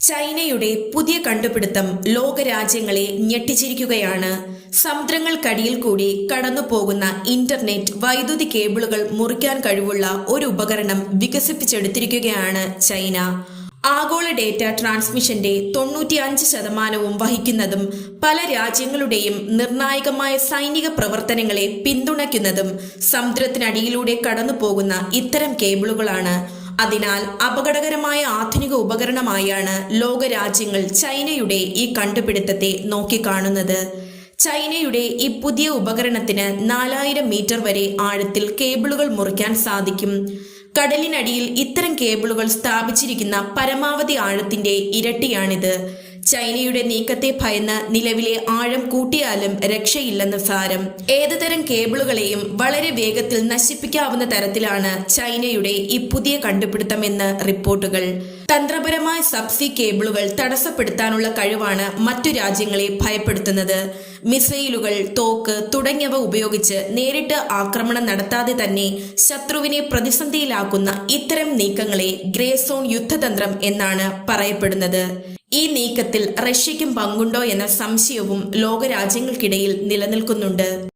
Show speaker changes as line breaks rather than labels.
ചൈനയുടെ പുതിയ കണ്ടുപിടുത്തം ലോകരാജ്യങ്ങളെ ഞെട്ടിച്ചിരിക്കുകയാണ്. സമുദ്രങ്ങൾക്കടിയിൽ കൂടി കടന്നുപോകുന്ന ഇന്റർനെറ്റ് വൈദ്യുതി കേബിളുകൾ മുറിക്കാൻ കഴിവുള്ള ഒരു ഉപകരണം വികസിപ്പിച്ചെടുത്തിരിക്കുകയാണ് ചൈന. ആഗോള ഡേറ്റ ട്രാൻസ്മിഷന്റെ തൊണ്ണൂറ്റിയഞ്ച് ശതമാനവും വഹിക്കുന്നതും പല രാജ്യങ്ങളുടെയും നിർണായകമായ സൈനിക പ്രവർത്തനങ്ങളെ പിന്തുണയ്ക്കുന്നതും സമുദ്രത്തിനടിയിലൂടെ കടന്നുപോകുന്ന ഇത്തരം കേബിളുകളാണ്. അതിനാൽ അപകടകരമായ ആധുനിക ഉപകരണമായാണ് ലോകരാജ്യങ്ങൾ ചൈനയുടെ ഈ കണ്ടുപിടുത്തത്തെ നോക്കിക്കാണുന്നത്. ചൈനയുടെ ഈ പുതിയ ഉപകരണത്തിന് നാലായിരം മീറ്റർ വരെ ആഴത്തിൽ കേബിളുകൾ മുറിക്കാൻ സാധിക്കും. കടലിനടിയിൽ ഇത്തരം കേബിളുകൾ സ്ഥാപിച്ചിരിക്കുന്ന പരമാവധി ആഴത്തിന്റെ ഇരട്ടിയാണിത്. ചൈനയുടെ നീക്കത്തെ ഭയന്ന് നിലവിലെ ആഴം കൂട്ടിയാലും രക്ഷയില്ലെന്ന് സാരം. ഏതുതരം കേബിളുകളെയും വളരെ വേഗത്തിൽ നശിപ്പിക്കാവുന്ന തരത്തിലാണ് ചൈനയുടെ ഈ പുതിയ കണ്ടുപിടുത്തമെന്ന് റിപ്പോർട്ടുകൾ. തന്ത്രപരമായ സബ്സി കേബിളുകൾ തടസ്സപ്പെടുത്താനുള്ള കഴിവാണ് മറ്റു രാജ്യങ്ങളെ ഭയപ്പെടുത്തുന്നത്. മിസൈലുകൾ തോക്ക് തുടങ്ങിയവ ഉപയോഗിച്ച് നേരിട്ട് ആക്രമണം നടത്താതെ തന്നെ ശത്രുവിനെ പ്രതിസന്ധിയിലാക്കുന്ന ഇത്തരം നീക്കങ്ങളെ ഗ്രേ സോൺ യുദ്ധതന്ത്രം എന്നാണ് പറയപ്പെടുന്നത്. ഈ നീക്കത്തിൽ റഷ്യയ്ക്കും പങ്കുണ്ടോ എന്ന സംശയവും ലോകരാജ്യങ്ങൾക്കിടയിൽ നിലനിൽക്കുന്നുണ്ട്.